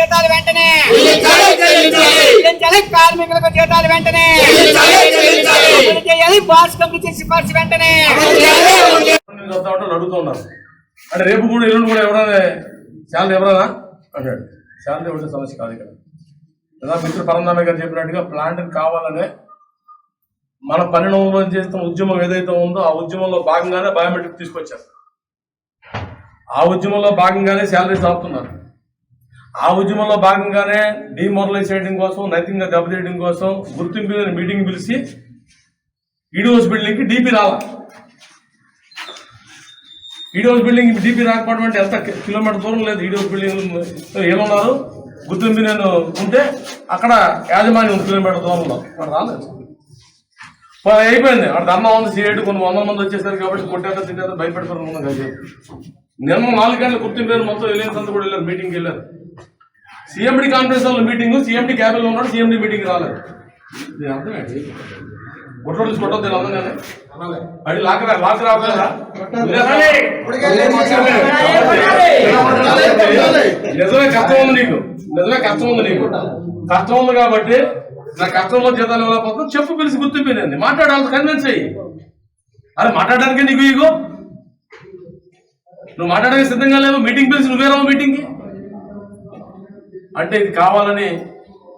జీతాలు వెంటనే. కార్మికులకు జీతాలు వెంటనే. చేయాలి బాస్ కమిటీ సిఫార్సు వెంటనే. నేను వస్తా ఉంటే అడుగుతూ ఉన్నారు అంటే రేపు కూడా ఎల్లుండి కూడా ఎవరైనా శాలరీ ఎవరైనా అంటాడు. శాలరీ ఇవ్వడం సమస్య కాదు ఇక్కడ. లేదా మిత్రుడు పరంధామ గారు చెప్పినట్టుగా ప్లాంట్ కావాలనే మన పరిణామంలో చేస్తున్న ఉద్యమం ఏదైతే ఉందో ఆ ఉద్యమంలో భాగంగానే బయోమెట్రిక్ తీసుకొచ్చారు. ఆ ఉద్యమంలో భాగంగానే శాలరీస్ ఆపుతున్నారు ఆ ఉద్యమంలో భాగంగానే డిమోరలైజ్ చేయడం కోసం నైతికంగా దెబ్బతీయడం కోసం గుర్తింపు మీటింగ్ పిలిచి ఈడోస్ బిల్డింగ్కి డీపీ రావాలి. ఈడోస్ బిల్డింగ్ డీపీ రాకపోవడం అంటే ఎంత కి- కిలోమీటర్ దూరం లేదు ఈడోస్ బిల్డింగ్ ఏమన్నారు గుర్తింపు నేను ఉంటే అక్కడ యాజమాన్యం ఉంది కిలోమీటర్ దూరంలో. అక్కడ రాలేదు. అయిపోయింది. అక్కడ ధర్నా ఉంది సీఐడి కొన్ని వందల మంది వచ్చేసారు కాబట్టి కొట్టేత తిట్టేత భయపెడతారు ముందు కలిసి నిన్న నాలుగు గంటల గుర్తింపు లేదు మొత్తం వెళ్ళిన కూడా వెళ్ళారు మీటింగ్కి వెళ్ళారు. CMD conference hall meeting CMD క్యాబిన్లో ఉన్నాడు సీఎండి మీటింగ్ రాలేదు. దీని అర్థం ఏంటి కొట్టో తీసి కొట్టొద్దు దీని అర్థం కానీ అది లాక్ లాక్ రావట్లేదా నిజమే కష్టం ఉంది నీకు. నిజమే కష్టం ఉంది నీకు. కష్టం ఉంది కాబట్టి నా అర్థంలో జీతాలు ఇవ్వకపోతే చెప్పు పిలిచి గుర్తుపోయింది మాట్లాడాలి కన్విన్స్ అయ్యి. అరే మాట్లాడడానికి నీకు ఇగో నువ్వు మాట్లాడడానికి సిద్ధంగా లేవు మీటింగ్ పిలిచి నువ్వే రావు మీటింగ్కి అంటే ఇది కావాలని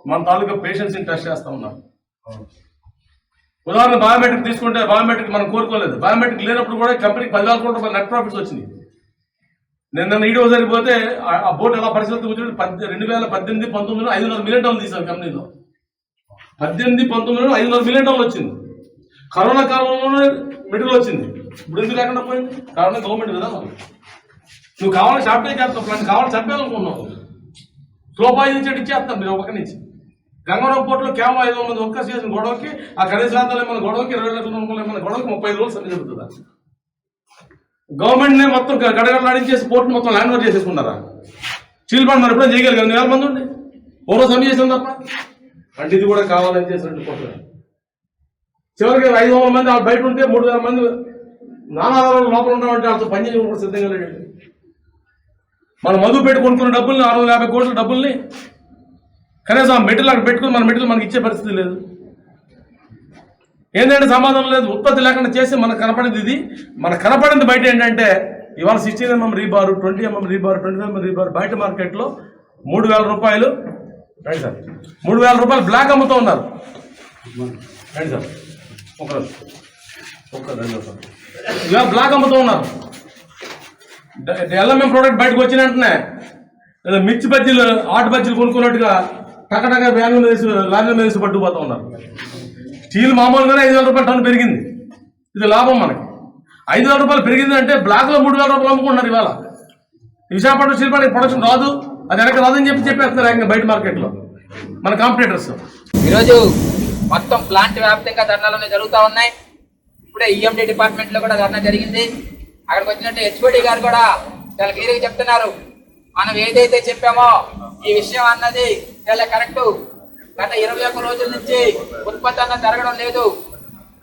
మన తాలూకా పేషెంట్స్ని టెస్ట్ చేస్తా ఉన్నాం. ఉదాహరణ బయోమెట్రిక్ తీసుకుంటే బయోమెట్రిక్ మనం కోరుకోలేదు. బయోమెట్రిక్ లేనప్పుడు కూడా కంపెనీకి పదివేల కోట్ల రూపాయలు నెట్ ప్రాఫిట్స్ వచ్చింది నేను నన్ను ఈడో సరిపోతే ఆ- బోర్డు ఎలా పరిస్థితి కూర్చుంటే పద్దె రెండు వేల పద్దెనిమిది పంతొమ్మిదిలో ఐదున్నర మిలియన్ టన్నులు తీసాను కంపెనీలో పద్దెనిమిది పంతొమ్మిదిలో ఐదున్నర మిలియన్ టన్నులు వచ్చింది. కరోనా కాలంలోనే మెటీరియల్ వచ్చింది. ఇప్పుడు ఎందుకు లేకుండా పోయింది? కారణం గవర్నమెంట్ కదా నువ్వు కావాలని షాప్ చేస్తావు. ప్లాన్ కావాలని చంపేయాలనుకున్నావు స్లోపాయి నుంచి ఇచ్చేస్తాం మీరు ఒక నుంచి. గంగవరం పోర్టులో కేవలం ఐదు వందల ఒక్క చేసిన గొడవకి ఆ కనీస రాత్రులు ఏమైనా గొడవకి ఇరవై లక్షల రూపాయలు ఏమైనా గొడవకి ముప్పై ఐదు రోజులు సమయం జరుగుతుందా గవర్నమెంట్ మొత్తం గడగడలాడించేసి పోర్టు మొత్తం ల్యాండ్ ఓవర్ చేసేసుకున్నారా? చీల్పాడు మరి ఎప్పుడైనా చేయగలిగారు? ఎన్ని వేల మంది ఉండి. ఓరో సమయం చేసాం తప్ప. అంటే ఇది కూడా కావాలని చేసినట్టు పోతున్నారు చివరికి ఐదు వందల మంది బయట ఉంటే మూడు వేల మంది నానాదారులు లోపల ఉన్నామంటే వాళ్ళతో పని చేయడం కూడా సిద్ధంగా లేడు. మనం మధు పెట్టుకుంటున్న డబ్బుల్ని ఆరు వందల యాభై కోట్ల డబ్బుల్ని కనీసం ఆ మెటీరియల్ అక్కడ పెట్టుకుని మన మెటీరియల్ మనకి ఇచ్చే పరిస్థితి లేదు. ఏంటంటే సమాధానం లేదు. ఉత్పత్తి లేకుండా చేసి మనకు కనపడింది ఇది. మనకు కనపడింది బయట ఏంటంటే ఇవాళ sixteen mm rebar twenty mm rebar twenty mm rebar బయట మార్కెట్లో మూడు వేల రూపాయలు రైట్ సార్. మూడు వేల రూపాయలు బ్లాక్ అమ్ముతూ ఉన్నారు. Right sir. ఒక రోజు ఒక్క బ్లాక్ అమ్ముతూ ఉన్నారు. ఎల్ఎంఎం ప్రోడక్ట్ బయటకు వచ్చిన వెంటనే ఏదో మిర్చి బజ్జీలు ఆటు బజ్జీలు కొనుక్కున్నట్టుగా టకటక వ్యాన్ల మీద వేసి లారీల మీద వేసి పట్టుకుపోతూ ఉన్నారు. స్టీల్ మామూలుగానే ఐదు వేల రూపాయలు టన్ను పెరిగింది. ఇది లాభం మనకి. ఐదు వేల రూపాయలు పెరిగింది అంటే బ్లాక్లో మూడు వేల రూపాయలు అమ్ముకుంటున్నారు ఇవాళ. విశాఖపట్నం స్టీల్ ప్లాంట్ ప్రొడక్షన్ రాదు. అది వెనక రాదని చెప్పి చెప్పేస్తున్నారు ఏకంగా బయట మార్కెట్లో. మన కాంపిటేటర్స్ ఈరోజు మొత్తం ప్లాంట్ వ్యాప్తంగా ధర్నాలు జరుగుతూ ఉన్నాయి. ఇప్పుడే ఈఎండి డిపార్ట్మెంట్లో కూడా ధర్నా జరిగింది. అక్కడికి వచ్చినట్టు హెచ్ఓడి గారు కూడా చాలా క్లియర్గా చెప్తున్నారు. మనం ఏదైతే చెప్పామో ఈ విషయం అన్నది చాలా కరెక్ట్ గత ఇరవై ఒక్క రోజుల నుంచి ఉత్పత్తి అన్నది జరగడం లేదు.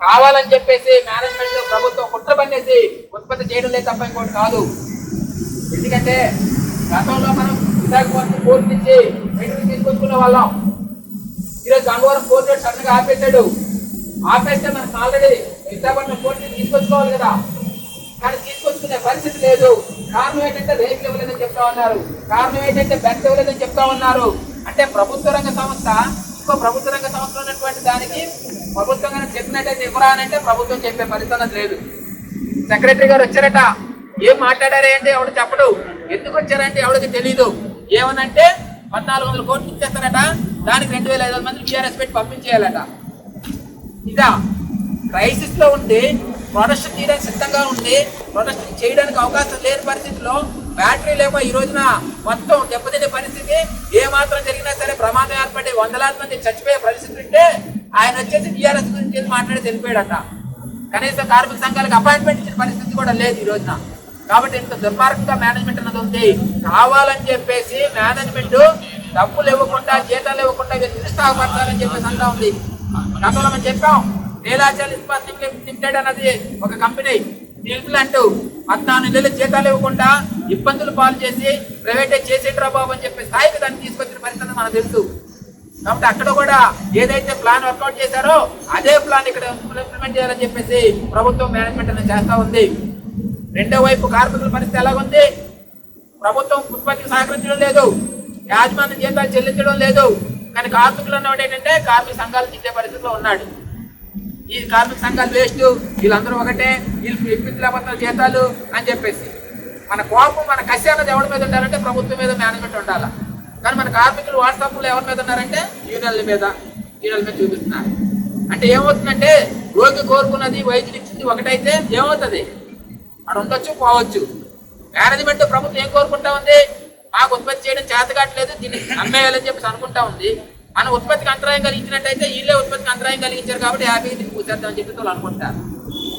కావాలని చెప్పేసి మేనేజ్మెంట్ ప్రభుత్వం కుట్ర పనేసి ఉత్పత్తి చేయడం లేదు తప్ప ఇంకోటి కాదు. ఎందుకంటే గతంలో మనం విశాఖపట్నం కోర్టు నుంచి బయటకు తీసుకొచ్చుకునే వాళ్ళం. ఈరోజు గంగవరం కోర్టు సడన్గా ఆపేశాడు. ఆపేస్తే మనకు ఆల్రెడీ విశాఖపట్నం కోర్టు నుంచి తీసుకొచ్చుకోవాలి కదా. కానీ తీసుకొచ్చుకునే పరిస్థితి లేదు. కారణం ఏంటంటే రేట్లు ఇవ్వలేదని చెప్తా ఉన్నారు. కారణం ఏంటంటే బెంచ్ ఇవ్వలేదని చెప్తా ఉన్నారు. అంటే ప్రభుత్వ రంగ సంస్థ ఇంకో ప్రభుత్వ రంగ సంస్థ ఉన్నటువంటి దానికి ప్రభుత్వం చెప్పినట్టయితే ఇవ్వరా అని అంటే ప్రభుత్వం చెప్పే పరిస్థితి లేదు. సెక్రటరీ గారు వచ్చారట. ఏం మాట్లాడారే అంటే ఎవడు చెప్పడు. ఎందుకు వచ్చారంటే ఎవడికి తెలియదు ఏమనంటే పద్నాలుగు వందల కోట్లు ఇచ్చేస్తారట. దానికి రెండు వేల ఐదు వందల మంది టీఆర్ఎస్ పెట్టి పంపించేయాలట. ఇదా. క్రైసిస్లో ఉండి ప్రొడక్షన్ చేయడానికి సిద్ధంగా ఉండి ప్రొడక్షన్ చేయడానికి అవకాశం లేని పరిస్థితిలో బ్యాటరీ లేక ఈ రోజున మొత్తం దెబ్బతినే పరిస్థితి. ఏ మాత్రం జరిగినా సరే ప్రమాదం ఏర్పడి వందలాది మంది చచ్చిపోయే పరిస్థితి ఉంటే ఆయన వచ్చేసి టీఆర్ఎస్ గురించి వెళ్ళి మాట్లాడి తెలిపాడట కనీసం కార్మిక సంఘాలకు అపాయింట్మెంట్ ఇచ్చిన పరిస్థితి కూడా లేదు ఈ రోజున. కాబట్టి ఇంత దుర్మార్గంగా మేనేజ్మెంట్ అన్నది ఉంది. కావాలని చెప్పేసి మేనేజ్మెంట్ డబ్బులు ఇవ్వకుండా జీతాలు ఇవ్వకుండా వీళ్ళు నిరుత్సాహపడతారని చెప్పేసి అంటా ఉంది. గతంలో మనం చెప్పాం నీలాచల్ ఇస్పాత్ లిమిటెడ్ అన్నది ఒక కంపెనీ. స్టీల్ ప్లాంట్ పద్నాలుగు నెలలు జీతాలు ఇవ్వకుండా ఇబ్బందులు పాలు చేసి ప్రైవేటే చేసేట్రా బాబు అని చెప్పి స్థాయికి దాన్ని తీసుకొచ్చిన పరిస్థితి మనకు తెలుసు. కాబట్టి అక్కడ కూడా ఏదైతే ప్లాన్ వర్కౌట్ చేశారో అదే ప్లాన్ ఇక్కడ ఇంప్లిమెంట్ చేయాలని చెప్పేసి ప్రభుత్వం మేనేజ్మెంట్ అనేది చేస్తూ ఉంది. రెండో వైపు కార్మికుల పరిస్థితి ఎలాగుంది? ప్రభుత్వం ఉత్పత్తికి సహకరించడం లేదు. యాజమాన్య జీతాలు చెల్లించడం లేదు. కానీ కార్మికులు అన్నవాడు ఏంటంటే కార్మిక సంఘాలు తిట్టే పరిస్థితిలో ఉన్నాడు. ఈ కార్మిక సంఘాలు వేస్ట్. వీళ్ళందరూ ఒకటే. వీళ్ళు ఇప్పించలేకపోతున్న జీతాలు అని చెప్పేసి. మన కోపం మన కసి అన్నది ఎవరి మీద ఉండాలంటే ప్రభుత్వం మీద మేనేజ్మెంట్ ఉండాలి. కానీ మన కార్మికులు వాట్సాప్లో ఎవరి మీద ఉన్నారంటే యూనియన్ల మీద. యూనియన్ల మీద చూపిస్తున్నారు. అంటే ఏమవుతుందంటే రోగి కోరుకున్నది వైద్యులు ఇచ్చింది ఒకటైతే ఏమవుతుంది? అక్కడ ఉండొచ్చు పోవచ్చు. మేనేజ్మెంట్ ప్రభుత్వం ఏం కోరుకుంటా ఉంది? మాకు ఉత్పత్తి చేయడం చేతకట్లేదు దీన్ని అమ్మేయాలని చెప్పేసి అనుకుంటా ఉంది. మన ఉత్పత్తికి అంతరాయం కలిగించినట్టయితే వీళ్ళే ఉత్పత్తికి అంతరాయం కలిగించారు కాబట్టి హ్యాపీగా దీన్ని పూసేద్దామని చెప్పి వాళ్ళు అనుకుంటారు.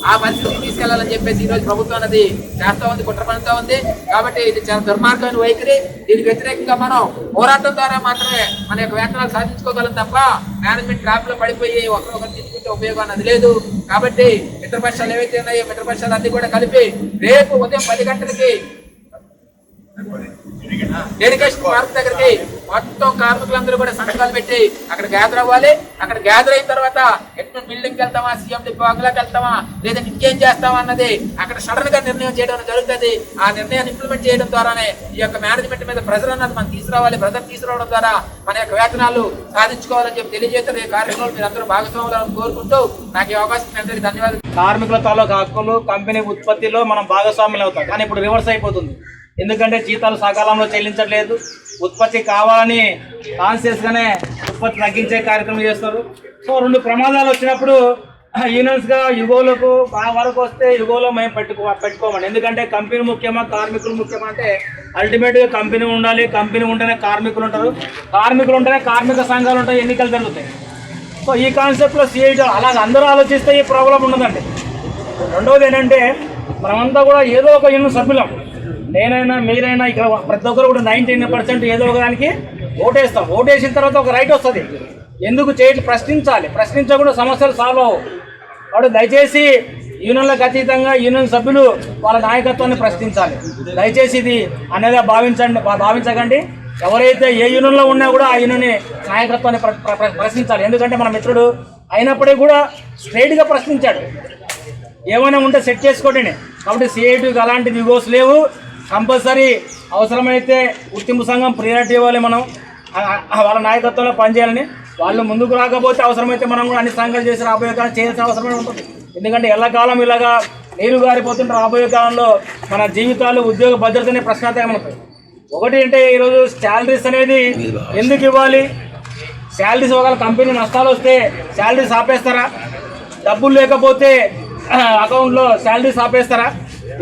ఆ పరిస్థితికి తీసుకెళ్ళాలని చెప్పేసి ఈ రోజు ప్రభుత్వం అనేది చేస్తా ఉంది కుట్ర పడుతూ ఉంది. కాబట్టి ఇది చాలా దుర్మార్గమైన వైఖరి. దీనికి వ్యతిరేకంగా మనం పోరాటం ద్వారా మాత్రమే మన యొక్క వేతనాలు సాధించుకోగలం తప్ప మేనేజ్మెంట్ ట్రాప్లో పడిపోయి ఒకరొకరు తీసుకుంటే ఉపయోగం అన్నది లేదు. కాబట్టి మిత్రపక్షాలు ఏవైతే ఉన్నాయో మిత్రపక్షాలు అన్ని కూడా కలిపి రేపు ఉదయం పది గంటలకి డెడికేషన్ పార్క్ దగ్గరికి మొత్తం కార్మికులందరూ కూడా సంతకాలు పెట్టి అక్కడ గ్యాదర్ అవ్వాలి. అక్కడ గ్యాదర్ అయిన తర్వాత ఎట్లా బిల్డింగ్ వెళ్తామా సీఎం డిపోకి వెళ్తామా లేదా ఇంకేం చేస్తామా అన్నది అక్కడ సడన్గా నిర్ణయం చేయడం జరుగుతుంది. ఆ నిర్ణయాన్ని ఇంప్లిమెంట్ చేయడం ద్వారానే ఈ యొక్క మేనేజ్మెంట్ మీద ప్రెజర్ అన్నది మనం తీసుకురావాలి. ప్రెజర్ తీసుకురావడం ద్వారా మన యొక్క వేతనాలు సాధించుకోవాలని చెప్పి తెలియజేస్తారు. ఈ కార్యక్రమంలో మీరు అందరూ భాగస్వాములను కోరుకుంటూ నాకు ఈ అవకాశం ఇచ్చినందుకు ధన్యవాదాలు. కార్మికుల తాలూకు హక్కులు కంపెనీ ఉత్పత్తిలో మనం భాగస్వాములు అవుతాం కానీ ఇప్పుడు రివర్స్ అయిపోతుంది. ఎందుకంటే జీతాలు సకాలంలో చెల్లించట్లేదు. ఉత్పత్తి కావాలని కాన్షియస్గానే ఉత్పత్తి తగ్గించే కార్యక్రమం చేస్తారు. సో రెండు ప్రమాదాలు వచ్చినప్పుడు యూనియన్స్గా యుగోలకు మా వరకు వస్తే యుగోలో మేము పెట్టుకో పెట్టుకోమండి. ఎందుకంటే కంపెనీ ముఖ్యమా కార్మికులు ముఖ్యమా అంటే అల్టిమేట్గా కంపెనీ ఉండాలి. కంపెనీ ఉంటేనే కార్మికులు ఉంటారు. కార్మికులు ఉంటేనే కార్మిక సంఘాలు ఉంటాయి. ఎన్నికలు జరుగుతాయి. సో ఈ కాన్సెప్ట్లో సిఐటి అలాగే అందరూ ఆలోచిస్తే ఈ ప్రాబ్లం ఉండదండి. రెండవది ఏంటంటే మనమంతా కూడా ఏదో ఒక యూనియన్ సభ్యులం. నేనైనా మీరైనా ఇక్కడ ప్రతి ఒక్కరు కూడా నైంటీ పర్సెంట్ ఏదో ఒక దానికి ఓటేస్తాం. ఓటేసిన తర్వాత ఒక రైట్ వస్తుంది. ఎందుకు చేయట్లు ప్రశ్నించాలి. ప్రశ్నించకుండా సమస్యలు సాల్వ్ అవ్వవు. కాబట్టి దయచేసి యూనియన్లకు అతీతంగా యూనియన్ సభ్యులు వాళ్ళ నాయకత్వాన్ని ప్రశ్నించాలి. దయచేసి ఇది అనేది భావించండి భావించకండి. ఎవరైతే ఏ యూనియన్లో ఉన్నా కూడా ఆ యూనియన్ నాయకత్వాన్ని ప్ర- ప్రశ్నించాలి. ఎందుకంటే మన మిత్రుడు అయినప్పటికీ కూడా స్ట్రైట్గా ప్రశ్నించాడు. ఏమైనా ఉంటే సెట్ చేసుకోండి. కాబట్టి సిఐటికి అలాంటి దిగోస్ లేవు. కంపల్సరీ అవసరమైతే గుర్తింపు సంఘం ప్రియారిటీ ఇవ్వాలి మనం. వాళ్ళ నాయకత్వంలో పనిచేయాలని. వాళ్ళు ముందుకు రాకపోతే అవసరమైతే మనం కూడా అన్ని సంఘాలు చేసి రాబోయే కాలం చేయాల్సిన అవసరమే ఉంటుంది. ఎందుకంటే ఎల్లకాలం ఇలాగా నీరు గారిపోతుంటే రాబోయే కాలంలో మన జీవితాలు ఉద్యోగ భద్రతనే ప్రశ్నార్థకం ఒకటి అంటే ఈరోజు శాలరీస్ అనేది ఎందుకు ఇవ్వాలి? శాలరీస్ ఒకవేళ కంపెనీ నష్టాలు వస్తే శాలరీస్ ఆపేస్తారా? డబ్బులు లేకపోతే అకౌంట్లో శాలరీస్ ఆపేస్తారా?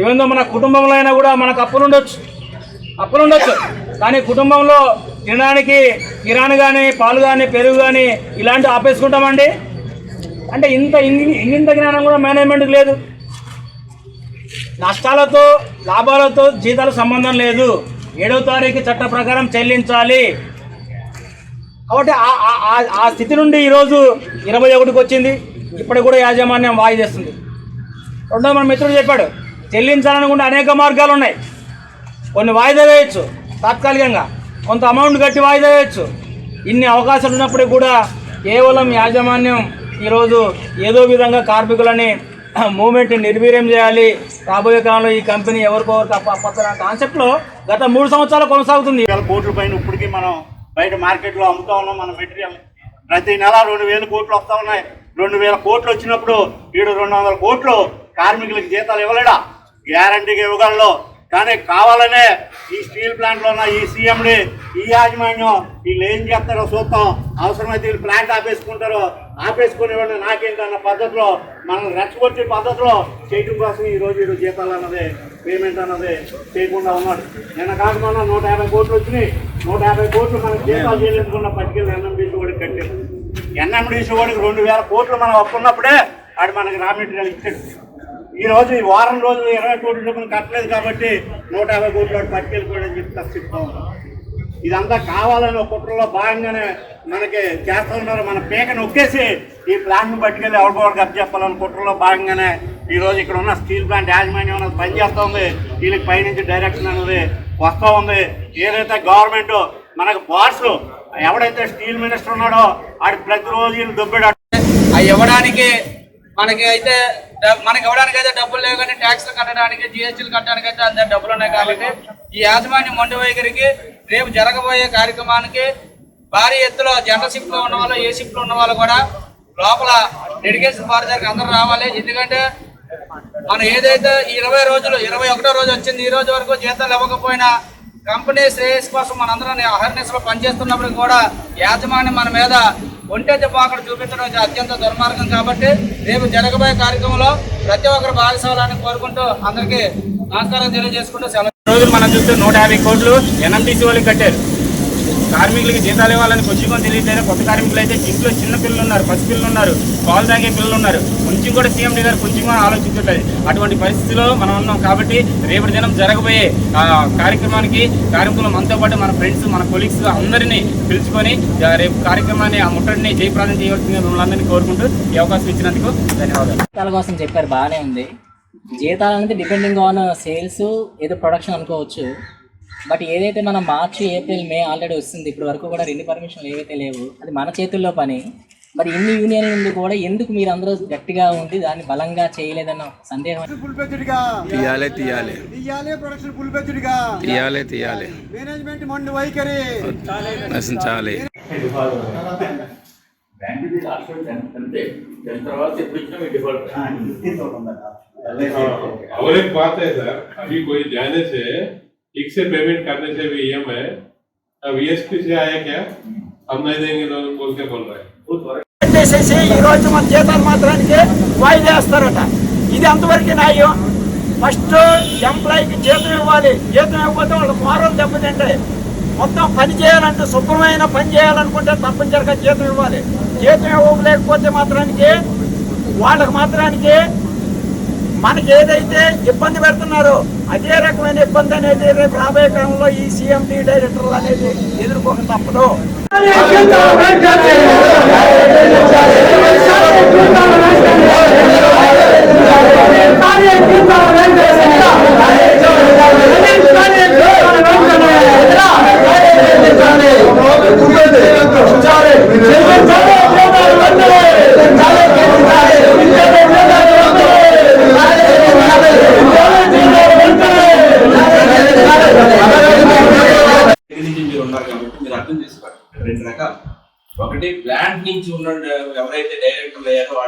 ఈవెందో మన కుటుంబంలో అయినా కూడా మనకు అప్పులు ఉండొచ్చు. అప్పులు ఉండొచ్చు. కానీ కుటుంబంలో తినడానికి కిరాణి కానీ పాలు కానీ పెరుగు కానీ ఇలాంటివి ఆపేసుకుంటామండి? అంటే ఇంత ఇంత జ్ఞానం కూడా మేనేజ్మెంట్కి లేదు. నష్టాలతో లాభాలతో జీతాలు సంబంధం లేదు. ఏడవ తారీఖు చట్ట ప్రకారం చెల్లించాలి. కాబట్టి ఆ- స్థితి నుండి ఈరోజు ఇరవై ఒకటికి వచ్చింది. ఇప్పటికి కూడా యాజమాన్యం వాయిదేస్తుంది. రెండో మన మిత్రుడు చెప్పాడు చెల్లించాలనుకుంటే అనేక మార్గాలు ఉన్నాయి. కొన్ని వాయిదా వేయచ్చు తాత్కాలికంగా. కొంత అమౌంట్ కట్టి వాయిదా వేయచ్చు. ఇన్ని అవకాశాలు ఉన్నప్పటికీ కూడా కేవలం యాజమాన్యం ఈరోజు ఏదో విధంగా కార్మికులని మూమెంట్ నిర్వీర్యం చేయాలి. రాబోయే కాలంలో ఈ కంపెనీ ఎవరికొవరికి అప్ప కాన్సెప్ట్లో గత మూడు సంవత్సరాలు కొనసాగుతుంది. వేల కోట్ల పైన ఇప్పటికీ మనం బయట మార్కెట్లో అమ్ముతా ఉన్నాం. మన మెటీరియల్ ప్రతి నెల రెండు వేల కోట్లు వస్తూ ఉన్నాయి. రెండు వేల కోట్లు వచ్చినప్పుడు ఈడు రెండు వందల కోట్లు కార్మికులకు జీతాలు ఇవ్వలేడా? గ్యారంటీగా ఇవ్వగలడు కానీ కావాలనే ఈ స్టీల్ ప్లాంట్లో ఉన్న ఈ సీఎండి ఈ యాజమాన్యం వీళ్ళు ఏం చేస్తారో చూద్దాం. అవసరమైతే వీళ్ళు ప్లాంట్ ఆపేసుకుంటారో ఆపేసుకునేవాడిని నాకేంటన్న పద్ధతిలో మనం రెచ్చగొట్టే పద్ధతిలో చేయడం కోసం ఈ రోజు ఈరోజు జీతాలు అన్నది పేమెంట్ అన్నది చేయకుండా ఉన్నాడు. నిన్న కాకుండా నూట యాభై కోట్లు వచ్చినాయి. నూట యాభై కోట్లు మనకి జీతాలు చెల్లించుకున్న పట్టుకెళ్ళి ఎన్ఎండిసి వాడికి కట్టాడు ఎన్ఎండిసి వాడికి రెండు వేల కోట్లు మనం అప్పున్నప్పుడే వాడు మనకి రా మెటీరియల్ ఇచ్చాడు. ఈ రోజు ఈ వారం రోజులు ఇరవై కోట్ల రూపాయలు కట్టలేదు కాబట్టి నూట యాభై కోట్ల పట్టుకెళ్ళిపోయాడని చెప్పి చెప్తా ఇదంతా కావాలని ఒక కుట్రలో భాగంగానే మనకి చేస్తున్నారు మన పీక నొక్కేసి ఈ ప్లాన్ పట్టుకెళ్ళి ఎవరికొకరికి అప్ చెప్పాలని కుట్రలో భాగంగానే ఈ రోజు ఇక్కడ ఉన్న స్టీల్ ప్లాంట్ యాజమాన్యం అనేది పనిచేస్తుంది వీళ్ళకి పైనుంచి డైరెక్షన్ అనేది వస్తూ ఉంది. ఏదైతే గవర్నమెంట్ మనకు బాస్ ఎవడైతే స్టీల్ మినిస్టర్ ఉన్నాడో ఆడు ప్రతిరోజు వీళ్ళు దుబ్బెడు అవి ఇవ్వడానికి మనకి అయితే మనకి ఇవ్వడానికి అయితే డబ్బులు లేవు కానీ ట్యాక్స్లు కట్టడానికి జిఎస్టీలు కట్టడానికి అయితే అందరి డబ్బులు ఉన్నాయి కాబట్టి ఈ యాజమాన్య మొండి వైఖరికి రేపు జరగబోయే కార్యక్రమానికి భారీ ఎత్తులో జనరల్ షిఫ్ట్లో ఉన్న వాళ్ళు ఏ షిఫ్ట్లో ఉన్న వాళ్ళు కూడా లోపల డెడికేషన్ ఫార్జర్కి అందరూ రావాలి. ఎందుకంటే మనం ఏదైతే ఈ ఇరవై రోజులు ఇరవై ఒకటో రోజు వచ్చింది ఈ రోజు వరకు జీతాలు ఇవ్వకపోయినా కంపెనీ శ్రేయస్ కోసం మనందరం అహర్నిస్లో పనిచేస్తున్నప్పుడు కూడా యాజమాన్యం మన మీద ఒంటెత్తి పాకడ చూపించడం అత్యంత దుర్మార్గం కాబట్టి రేపు జరగబోయే కార్యక్రమంలో ప్రతి ఒక్కరు భాగస్వామ్యాన్ని కోరుకుంటూ అందరికీ నమస్కారం తెలియజేసుకుంటూ సెలవు. రోజులు మనం చూస్తే నూట యాభై కోట్లు ఎన్ఎండిసి వాళ్ళకి కట్టారు. కార్మికులకి జీతాలు ఇవ్వాలని కొంచెం తెలియట్లేదు. కొత్త కార్మికులు అయితే ఇంట్లో చిన్న పిల్లలు ఉన్నారు పసిపిల్లలు ఉన్నారు పాలు తాగే పిల్లలు ఉన్నారు. కొంచెం కూడా సీఎండీ గారు కొంచెం కూడా ఆలోచించట్లేదు. అటువంటి పరిస్థితిలో మనం ఉన్నాం కాబట్టి రేపటి దినం జరగబోయే ఆ, కార్యక్రమానికి కార్మికులు మనతో పాటు మన ఫ్రెండ్స్ మన కొలీగ్స్ అందరినీ పిలుచుకొని రేపు కార్యక్రమాన్ని ఆ ముట్టడిని జయప్రదం చేయవలసింది మిమ్మల్ని అందరినీ కోరుకుంటూ ఈ అవకాశం ఇచ్చినందుకు ధన్యవాదాలు. జీతాల కోసం చెప్పారు బాగానే ఉంది. జీతాలు అనేది డిపెండింగ్ ఆన్ సేల్స్ ఏదో ప్రొడక్షన్ అనుకోవచ్చు. బట్ ఏదైతే మనం మార్చి ఏప్రిల్ మే ఆల్రెడీ వస్తుంది ఇప్పటి వరకు కూడా రెండు పర్మిషన్లు ఏవైతే లేవు అది మన చేతుల్లో పని మరి ఇన్ని యూనియన్ ఉంది కూడా ఎందుకు మీరు అందరూ గట్టిగా ఉండి దాన్ని బలంగా చేయలేదన్న సందేహం తీయాలి తీయాలి తీయాలి ప్రొడక్షన్ ఫుల్ బెచ్డ్గా తీయాలి తీయాలి మేనేజ్మెంట్ మొండి వైఖరి నశించాలి और एक बात है सर अभी कोई जाने से ठीक से पेमेंट करने से भी ईएम है अब ईएसपी से आया क्या हम नहीं देंगे लोग बोल के बोल रहे हैं చేసేసి ఈ రోజు మన జీతాలు మాత్రానికి వాయిదా వేస్తారట ఇది అంతవరకు న్యాయం ఫస్ట్ ఎంప్లాయీకి జీతం ఇవ్వాలి జీతం ఇవ్వకపోతే వాళ్ళు మోరల్ దెబ్బతింటాయి మొత్తం పని చేయాలంటే శుభ్రమైన పని చేయాలనుకుంటే తప్పనిసరిగా జీతం ఇవ్వాలి జీతం ఇవ్వలేకపోతే మాత్రానికి వాళ్ళకి మాత్రానికి మనకి ఏదైతే ఇబ్బంది పెడుతున్నారో అదే రకమైన ఇబ్బంది అనేది రేపు రాబోయే కాలంలో ఈ సీఎండి డైరెక్టర్లు అనేది ఎదుర్కోక తప్పదు. నుంచి డైరెక్టర్ అయ్యారో